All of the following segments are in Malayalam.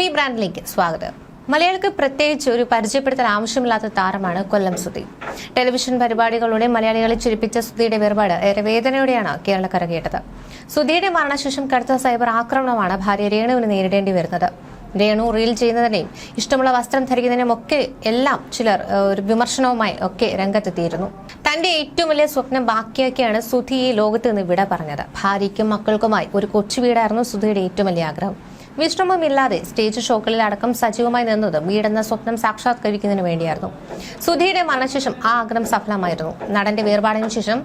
മൂവി ബ്രാൻഡിലേക്ക് സ്വാഗതം. മലയാളിക്ക് പ്രത്യേകിച്ച് ഒരു പരിചയപ്പെടുത്താൻ ആവശ്യമില്ലാത്ത താരമാണ് കൊല്ലം സുധി ടെലിവിഷൻ പരിപാടികളിലൂടെ മലയാളികളെ ചിരിപ്പിച്ച സുധിയുടെ വേർപാട് ഏറെ വേദനയോടെയാണ് കേരളക്കര കേട്ടത്. സുധിയുടെ മരണശേഷം കടുത്ത സൈബർ ആക്രമണമാണ് ഭാര്യ രേണുവിന് നേരിടേണ്ടി വരുന്നത്. രേണു റീൽ ചെയ്യുന്നതിനെയും ഇഷ്ടമുള്ള വസ്ത്രം ധരിക്കുന്നതിനും ഒക്കെ എല്ലാം ചിലർ ഒരു വിമർശനവുമായി ഒക്കെ രംഗത്തെത്തിയിരുന്നു. തന്റെ ഏറ്റവും വലിയ സ്വപ്നം ബാക്കിയാക്കിയാണ് സുധി ഈ ലോകത്ത് നിന്ന് വിട പറഞ്ഞത്. ഭാര്യയ്ക്കും മക്കൾക്കുമായി ഒരു കൊച്ചു വീടായിരുന്നു സുധിയുടെ ഏറ്റവും വലിയ ആഗ്രഹം. വിശ്രമമില്ലാതെ സ്റ്റേജ് ഷോകളിൽ അടക്കം സജീവമായി നിന്നത് വീടെന്ന സ്വപ്നം സാക്ഷാത്കരിക്കുന്നതിന് വേണ്ടിയായിരുന്നു. സുധിയുടെ മരണശേഷം ആ ആഗ്രഹം സഫലമായിരുന്നു. നടന്റെ വേർപാടിന് ശേഷം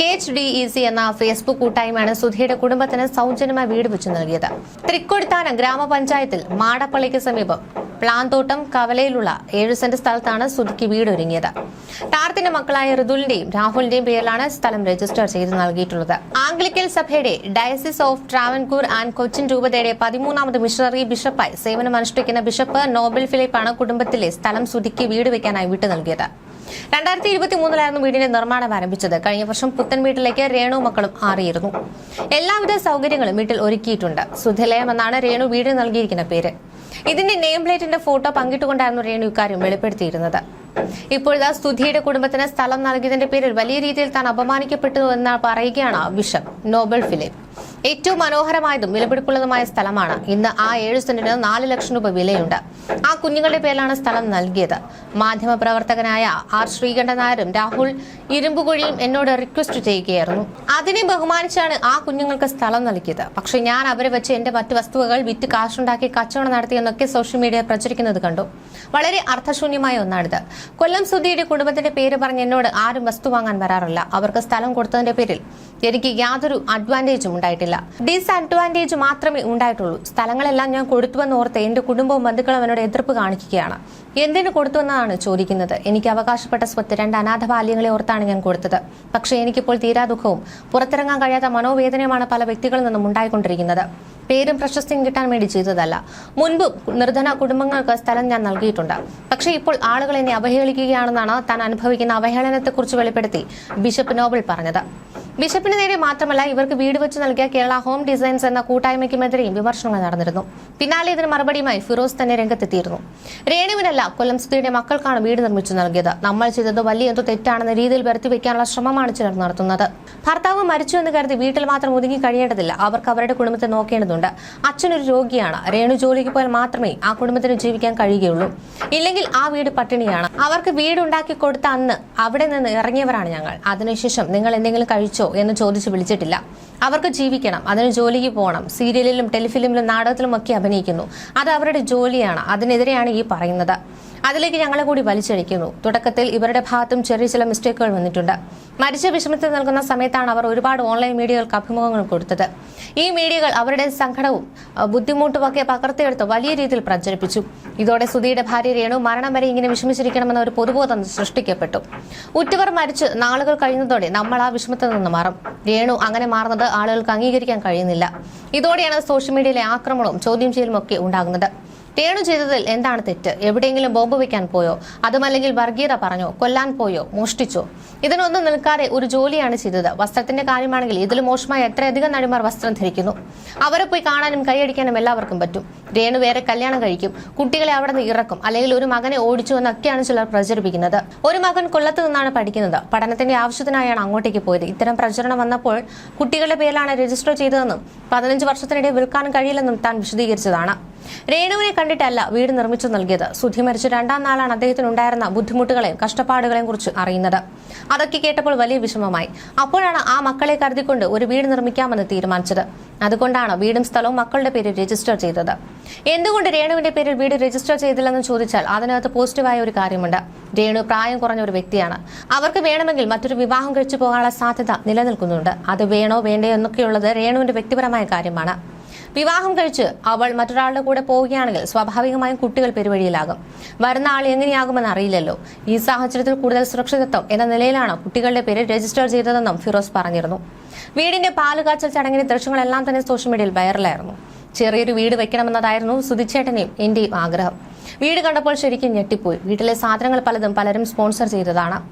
K H D E C എന്ന ഫേസ്ബുക്ക് കൂട്ടായ്മയാണ് സുധിയുടെ കുടുംബത്തിന് സൗജന്യമായി വീട് വെച്ചു നൽകിയത്. തൃക്കൊടുത്താനം ഗ്രാമപഞ്ചായത്തിൽ മാടപ്പള്ളിക്ക് സമീപം പ്ലാന്തോട്ടം കവലയിലുള്ള ഏഴ് സെന്റ് സ്ഥലത്താണ് സുധിക്ക് വീട് ഒരുങ്ങിയത് ടാർത്തിന്റെ മക്കളായ ഋതുലിന്റെയും രാഹുലിന്റെയും പേരിലാണ് സ്ഥലം രജിസ്റ്റർ ചെയ്ത് നൽകിയിട്ടുള്ളത്. ആംഗ്ലിക്കൽ സഭയുടെ diocese of Travancore and Cochin രൂപതയുടെ പതിമൂന്നാമത് മിഷണറി ബിഷപ്പായി സേവനമനുഷ്ഠിക്കുന്ന ബിഷപ്പ് നോബൽ ഫിലിപ്പാണ് കുടുംബത്തിലെ സ്ഥലം സുധിക്ക് വീട് വെക്കാനായി വിട്ടു നൽകിയത്. രണ്ടായിരത്തി ഇരുപത്തി മൂന്നിലായിരുന്നു വീടിന്റെ നിർമ്മാണം ആരംഭിച്ചത്. കഴിഞ്ഞ വർഷം പുത്തൻ വീട്ടിലേക്ക് രേണു മക്കളും മാറിയിരുന്നു എല്ലാവിധ സൗകര്യങ്ങളും വീട്ടിൽ ഒരുക്കിയിട്ടുണ്ട്. സുധിലയം എന്നാണ് രേണു വീട് നൽകിയിരിക്കുന്ന പേര്. ഇതിന്റെ നെയിം പ്ലേറ്റിന്റെ ഫോട്ടോ പങ്കിട്ടുകൊണ്ടായിരുന്നു രേണു ഇക്കാര്യം വെളിപ്പെടുത്തിയിരുന്നത്. ഇപ്പോഴത്തെ സ്തുതിയുടെ കുടുംബത്തിന് സ്ഥലം നൽകിയതിന്റെ പേരിൽ വലിയ രീതിയിൽ താൻ അപമാനിക്കപ്പെട്ടു എന്ന് പറയുകയാണ് ബിഷപ്പ് നോബൽ ഫിലിപ്പ്. ഏറ്റവും മനോഹരമായതും വിലപിടിപ്പുള്ളതുമായ സ്ഥലമാണ്. ഇന്ന് ആ ഏഴ് സെന്റിന് നാല് ലക്ഷം രൂപ വിലയുണ്ട്. ആ കുഞ്ഞുങ്ങളുടെ പേരിലാണ് സ്ഥലം നൽകിയത്. മാധ്യമപ്രവർത്തകനായ ആർ ശ്രീകണ്ഠൻ നായരും രാഹുൽ ഇരുമ്പുകുഴിയും എന്നോട് റിക്വസ്റ്റ് ചെയ്യുകയായിരുന്നു. അതിനെ ബഹുമാനിച്ചാണ് ആ കുഞ്ഞുങ്ങൾക്ക് സ്ഥലം നൽകിയത്. പക്ഷെ ഞാൻ അവരെ വെച്ച് എന്റെ മറ്റു വസ്തുവകൾ വിറ്റ് കാശുണ്ടാക്കി കച്ചവടം നടത്തിയെന്നൊക്കെ സോഷ്യൽ മീഡിയ പ്രചരിക്കുന്നത് കണ്ടു. വളരെ അർത്ഥശൂന്യമായ ഒന്നാണിത്. കൊല്ലം സുധിയുടെ കുടുംബത്തിന്റെ പേര് പറഞ്ഞ് എന്നോട് ആരും വസ്തു വാങ്ങാൻ വരാറില്ല. അവർക്ക് സ്ഥലം കൊടുത്തതിന്റെ പേരിൽ എനിക്ക് യാതൊരു അഡ്വാന്റേജും ഉണ്ടായിട്ടില്ല. ഡിസ്അഡ്വാന്റേജ് മാത്രമേ ഉണ്ടായിട്ടുള്ളൂ. സ്ഥലങ്ങളെല്ലാം ഞാൻ കൊടുത്തുവെന്ന് ഓർത്ത് എന്റെ കുടുംബവും ബന്ധുക്കളും എന്നോട് എതിർപ്പ് കാണിക്കുകയാണ്. എന്തിനു കൊടുത്തുവെന്നാണ് ചോദിക്കുന്നത്. എനിക്ക് അവകാശപ്പെട്ട സ്വത്ത് രണ്ട് അനാഥ ബാല്യങ്ങളെ ഓർത്താണ് ഞാൻ കൊടുത്തത്. പക്ഷേ എനിക്കിപ്പോൾ തീരാ ദുഃഖവും പുറത്തിറങ്ങാൻ കഴിയാത്ത മനോവേദനയുമാണ് പല വ്യക്തികളിൽ നിന്നും ഉണ്ടായിക്കൊണ്ടിരിക്കുന്നത്. പേരും പ്രശസ്തിയും കിട്ടാൻ വേണ്ടി ചെയ്തതല്ല. മുൻപ് നിർധന കുടുംബങ്ങൾക്ക് സ്ഥലം ഞാൻ നൽകിയിട്ടുണ്ട്. പക്ഷേ ഇപ്പോൾ ആളുകൾ എന്നെ അവഹേളിക്കുകയാണെന്നാണ് താൻ അനുഭവിക്കുന്ന അവഹേളനത്തെക്കുറിച്ച് വെളിപ്പെടുത്തി ബിഷപ്പ് നോബൽ പറഞ്ഞത്. ബിഷപ്പിന് നേരെ മാത്രമല്ല ഇവർക്ക് വീട് വെച്ച് നൽകിയ കേരള ഹോം ഡിസൈൻസ് എന്ന കൂട്ടായ്മയ്ക്കുമെതിരെയും വിമർശനങ്ങൾ നടന്നിരുന്നു. പിന്നാലെ ഇതിന് മറുപടിയുമായി ഫിറോസ് തന്നെ രംഗത്തെത്തിയിരുന്നു. രേണുവിനല്ല കൊല്ലം സ്ത്രീയുടെ മക്കൾക്കാണ് വീട് നിർമ്മിച്ചു നൽകിയത്. നമ്മൾ ചെയ്തത് വലിയ എന്തോ തെറ്റാണെന്ന രീതിയിൽ വരുത്തി വെക്കാനുള്ള ശ്രമമാണ് ചിലർ നടത്തുന്നത്. ഭർത്താവ് മരിച്ചു എന്ന് കരുതി വീട്ടിൽ മാത്രം ഒതുങ്ങി കഴിയേണ്ടതില്ല. അവർക്ക് അവരുടെ കുടുംബത്തെ നോക്കേണ്ടതുണ്ട്. അച്ഛനൊരു രോഗിയാണ്. രേണു ജോലിക്ക് പോയാൽ മാത്രമേ ആ കുടുംബത്തിന് ജീവിക്കാൻ കഴിയുകയുള്ളൂ. ഇല്ലെങ്കിൽ ആ വീട് പട്ടിണിയാണ്. അവർക്ക് വീടുണ്ടാക്കി കൊടുത്ത അന്ന് അവിടെ നിന്ന് ഇറങ്ങിയവരാണ് ഞങ്ങൾ. അതിനുശേഷം നിങ്ങൾ എന്തെങ്കിലും കഴിച്ചോ? എന്ന് ചോദിച്ച് വിളിച്ചിട്ടില്ല. അവർക്ക് ജീവിക്കണം അതിന് ജോലിക്ക് പോകണം സീരിയലിലും ടെലിഫിലിമിലും നാടകത്തിലും ഒക്കെ അഭിനയിക്കുന്നു. അത് അവരുടെ ജോലിയാണ് അതിനെതിരെയാണ് ഈ പറയുന്നത്. അതിലേക്ക് ഞങ്ങളെ കൂടി വലിച്ചഴിക്കുന്നു. തുടക്കത്തിൽ ഇവരുടെ ഭാഗത്തും ചെറിയ ചില മിസ്റ്റേക്കുകൾ വന്നിട്ടുണ്ട്. മരിച്ച വിഷമത്തിൽ നൽകുന്ന സമയത്താണ് അവർ ഒരുപാട് ഓൺലൈൻ മീഡിയകൾക്ക് അഭിമുഖങ്ങൾ കൊടുത്തത്. ഈ മീഡിയകൾ അവരുടെ സങ്കടവും ബുദ്ധിമുട്ടുമൊക്കെ പകർത്തിയെടുത്ത് വലിയ രീതിയിൽ പ്രചരിപ്പിച്ചു. ഇതോടെ സുധിയുടെ ഭാര്യ രേണു മരണം വരെ ഇങ്ങനെ വിഷമിച്ചിരിക്കണമെന്ന ഒരു പൊതുബോധം സൃഷ്ടിക്കപ്പെട്ടു. ഉറ്റവർ മരിച്ച് നാളുകൾ കഴിയുന്നതോടെ നമ്മൾ ആ വിഷമത്തിൽ നിന്ന് മാറും. രേണു അങ്ങനെ മാറുന്നത് ആളുകൾക്ക് അംഗീകരിക്കാൻ കഴിയുന്നില്ല. ഇതോടെയാണ് സോഷ്യൽ മീഡിയയിലെ ആക്രമണവും ചോദ്യം ചെയ്യലും ഒക്കെ ഉണ്ടാകുന്നത്. രേണു ചെയ്തതിൽ എന്താണ് തെറ്റ്? എവിടെയെങ്കിലും ബോംബ് വയ്ക്കാൻ പോയോ? അതുമല്ലെങ്കിൽ വർഗീയത പറഞ്ഞോ? കൊല്ലാൻ പോയോ? മോഷ്ടിച്ചോ? ഇതിനൊന്നും നിൽക്കാതെ ഒരു ജോലിയാണ് ചെയ്തത്. വസ്ത്രത്തിന്റെ കാര്യമാണെങ്കിൽ ഇതിൽ മോശമായി എത്രയധികം നടിമാർ വസ്ത്രം ധരിക്കുന്നു. അവരെ പോയി കാണാനും കൈയടിക്കാനും എല്ലാവർക്കും പറ്റും. രേണു വേറെ കല്യാണം കഴിക്കും. കുട്ടികളെ അവിടെ നിന്ന് ഇറക്കും. അല്ലെങ്കിൽ ഒരു മകനെ ഓടിച്ചു എന്നൊക്കെയാണ് ചിലർ പ്രചരിപ്പിക്കുന്നത്. ഒരു മകൻ കൊല്ലത്ത് നിന്നാണ് പഠിക്കുന്നത്. പഠനത്തിന്റെ ആവശ്യത്തിനായാണ് അങ്ങോട്ടേക്ക് പോയത്. ഇത്തരം പ്രചരണം വന്നപ്പോൾ കുട്ടികളുടെ പേരിലാണ് രജിസ്റ്റർ ചെയ്തതെന്നും പതിനഞ്ച് വർഷത്തിനിടെ വിൽക്കാൻ കഴിയില്ലെന്നും താൻ വിശദീകരിച്ചതാണ്. രേണുവിനെ കണ്ടിട്ടല്ല വീട് നിർമ്മിച്ചു നൽകിയത്. സുധി മരിച്ച രണ്ടാം നാളാണ് അദ്ദേഹത്തിന് ഉണ്ടായിരുന്ന ബുദ്ധിമുട്ടുകളെയും കഷ്ടപ്പാടുകളെയും കുറിച്ച് അറിയുന്നത്. അതൊക്കെ കേട്ടപ്പോൾ വലിയ വിഷമമായി. അപ്പോഴാണ് ആ മക്കളെ കരുതിക്കൊണ്ട് ഒരു വീട് നിർമ്മിക്കാമെന്ന് തീരുമാനിച്ചത്. അതുകൊണ്ടാണ് വീടും സ്ഥലവും മക്കളുടെ പേരിൽ രജിസ്റ്റർ ചെയ്തത്. എന്തുകൊണ്ട് രേണുവിന്റെ പേരിൽ വീട് രജിസ്റ്റർ ചെയ്തില്ലെന്ന് ചോദിച്ചാൽ അതിനകത്ത് പോസിറ്റീവായ ഒരു കാര്യമുണ്ട്. രേണു പ്രായം കുറഞ്ഞ ഒരു വ്യക്തിയാണ്. അവർക്ക് വേണമെങ്കിൽ മറ്റൊരു വിവാഹം കഴിച്ചു പോകാനുള്ള സാധ്യത നിലനിൽക്കുന്നുണ്ട്. അത് വേണോ വേണ്ടയോ എന്നൊക്കെയുള്ളത് രേണുവിന്റെ വ്യക്തിപരമായ കാര്യമാണ്. വിവാഹം കഴിച്ച് അവൾ മറ്റൊരാളുടെ കൂടെ പോവുകയാണെങ്കിൽ സ്വാഭാവികമായും കുട്ടികൾ പെരുവഴിയിലാകും. വരുന്ന ആൾ എങ്ങനെയാകുമെന്ന് അറിയില്ലല്ലോ. ഈ സാഹചര്യത്തിൽ കൂടുതൽ സുരക്ഷിതത്വം എന്ന നിലയിലാണ് കുട്ടികളുടെ പേര് രജിസ്റ്റർ ചെയ്തതെന്നും ഫിറോസ് പറഞ്ഞിരുന്നു. വീടിന്റെ പാലുകാച്ചൽ ചടങ്ങിന്റെ ദൃശ്യങ്ങളെല്ലാം തന്നെ സോഷ്യൽ മീഡിയയിൽ വൈറലായിരുന്നു. ചെറിയൊരു വീട് വെക്കണമെന്നതായിരുന്നു സുധിച്ചേട്ടനെയും എന്റെയും ആഗ്രഹം. വീട് കണ്ടപ്പോൾ ശരിക്കും ഞെട്ടിപ്പോയി. വീട്ടിലെ സാധനങ്ങൾ പലതും പലരും സ്പോൺസർ ചെയ്തതാണ്.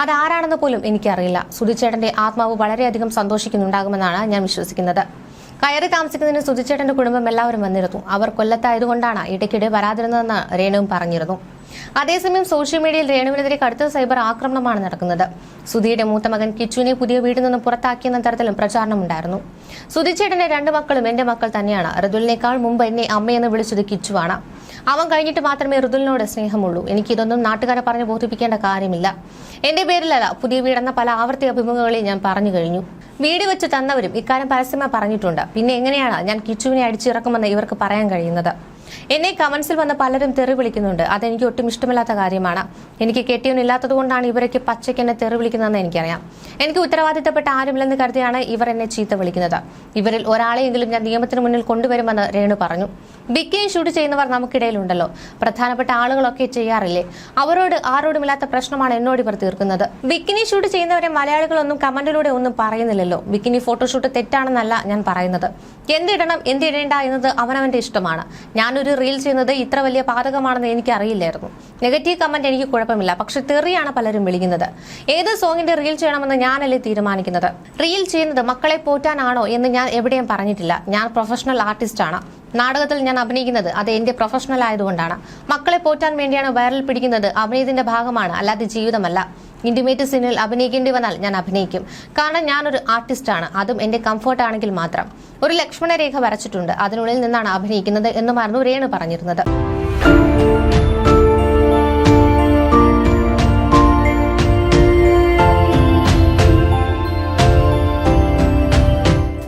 അതാരാണെന്ന് പോലും എനിക്കറിയില്ല. സുധിച്ചേട്ടന്റെ ആത്മാവ് വളരെയധികം സന്തോഷിക്കുന്നുണ്ടാകുമെന്നാണ് ഞാൻ വിശ്വസിക്കുന്നത്. കയറി താമസിക്കുന്നതിന് സുധിച്ചേട്ടന്റെ കുടുംബം എല്ലാവരും വന്നിരുന്നു. അവർ കൊല്ലത്തായതുകൊണ്ടാണ് ഇടയ്ക്കിടെ വരാതിരുന്നതെന്ന് രേണുവും പറഞ്ഞിരുന്നു. അതേസമയം സോഷ്യൽ മീഡിയയിൽ രേണുവിനെതിരെ കടുത്ത സൈബർ ആക്രമണമാണ് നടക്കുന്നത്. സുധിയുടെ മൂത്ത മകൻ കിച്ചുവിനെ പുതിയ വീട്ടിൽ നിന്ന് പുറത്താക്കിയെന്ന തരത്തിലും പ്രചാരണമുണ്ടായിരുന്നു. സുധിച്ചേട്ടന്റെ രണ്ട് മക്കളും എന്റെ മക്കൾ തന്നെയാണ്. ഋതുലിനേക്കാൾ മുമ്പ് എന്നെ അമ്മയെന്ന് വിളിച്ചത് കിച്ചുവാണ്. അവൻ കഴിഞ്ഞിട്ട് മാത്രമേ ഋതുലിനോട് സ്നേഹമുള്ളൂ. എനിക്കിതൊന്നും നാട്ടുകാരെ പറഞ്ഞ് ബോധിപ്പിക്കേണ്ട കാര്യമില്ല. എന്റെ പേരിലല്ല പുതിയ വീടെന്ന പല ആവർത്തി അഭിമുഖങ്ങളിൽ ഞാൻ പറഞ്ഞു കഴിഞ്ഞു. വീട് വെച്ച് തന്നവരും ഇക്കാര്യം പരസ്യമായി പറഞ്ഞിട്ടുണ്ട്. പിന്നെ എങ്ങനെയാണ് ഞാൻ കിച്ചുവിനെ അടിച്ചിറക്കുമെന്ന് ഇവർക്ക് പറയാൻ കഴിയുന്നത്? എന്നെ കമന്റ്സിൽ വന്ന് പലരും തെറി വിളിക്കുന്നുണ്ട്. അതെനിക്ക് ഒട്ടും ഇഷ്ടമില്ലാത്ത കാര്യമാണ്. എനിക്ക് കെട്ടിയവനില്ലാത്തത് കൊണ്ടാണ് ഇവരൊക്കെ പച്ചയ്ക്ക് എന്നെ തെറി വിളിക്കുന്നതെന്ന് എനിക്കറിയാം. എനിക്ക് ഉത്തരവാദിത്തപ്പെട്ട ആരുമില്ലെന്ന് കരുതിയാണ് ഇവർ എന്നെ ചീത്ത വിളിക്കുന്നത്. ഇവരിൽ ഒരാളെയെങ്കിലും ഞാൻ നിയമത്തിന് മുന്നിൽ കൊണ്ടുവരുമെന്ന് രേണു പറഞ്ഞു. ബിഗ് ഷൂട്ട് ചെയ്യുന്നവർ നമുക്കിടയിലുണ്ടല്ലോ. പ്രധാനപ്പെട്ട ആളുകളൊക്കെ ചെയ്യാറില്ലേ? അവരോട് ആരോടുമില്ലാത്ത പ്രശ്നമാണ് എന്നോട് ഇവർ തീർക്കുന്നത്. ബിക്കിനി ഷൂട്ട് ചെയ്യുന്നവരെ മലയാളികളൊന്നും കമന്റിലൂടെ ഒന്നും പറയുന്നില്ലല്ലോ. ബിക്കിനി ഫോട്ടോഷൂട്ട് തെറ്റാണെന്നല്ല ഞാൻ പറയുന്നത്. എന്തിടണം എന്തിടേണ്ട എന്നത് അവനവന്റെ ഇഷ്ടമാണ്. ഞാനൊരു റീൽ ചെയ്യുന്നത് ഇത്ര വലിയ പാതകമാണെന്ന് എനിക്ക് അറിയില്ലായിരുന്നു നെഗറ്റീവ് കമന്റ് എനിക്ക് കുഴപ്പമില്ല. പക്ഷെ തെറിയാണ് പലരും വിളിക്കുന്നത്. ഏത് സോങ്ങിന്റെ റീൽ ചെയ്യണമെന്ന് ഞാനല്ലേ തീരുമാനിക്കുന്നത്? റീൽ ചെയ്യുന്നത് മക്കളെ പോറ്റാനാണോ എന്ന് ഞാൻ എവിടെയും പറഞ്ഞിട്ടില്ല. ഞാൻ പ്രൊഫഷണൽ ആർട്ടിസ്റ്റ് ആണ്. നാടകത്തിൽ ഞാൻ അഭിനയിക്കുന്നത് അത് എന്റെ പ്രൊഫഷണൽ ആയതുകൊണ്ടാണ്. മക്കളെ പോറ്റാൻ വേണ്ടിയാണ് വൈറൽ പിടിക്കുന്നത് അഭിനയത്തിന്റെ ഭാഗമാണ് അല്ലാതെ ജീവിതമല്ല. ഇന്റിമേറ്റ് സീനിൽ അഭിനയിക്കേണ്ടി വന്നാൽ ഞാൻ അഭിനയിക്കും. കാരണം ഞാനൊരു ആർട്ടിസ്റ്റാണ് അതും എന്റെ കംഫർട്ട് ആണെങ്കിൽ മാത്രം. ഒരു ലക്ഷ്മണരേഖ വരച്ചിട്ടുണ്ട്. അതിനുള്ളിൽ നിന്നാണ് അഭിനയിക്കുന്നത് എന്നുമായിരുന്നു രേണു പറഞ്ഞിരുന്നത്.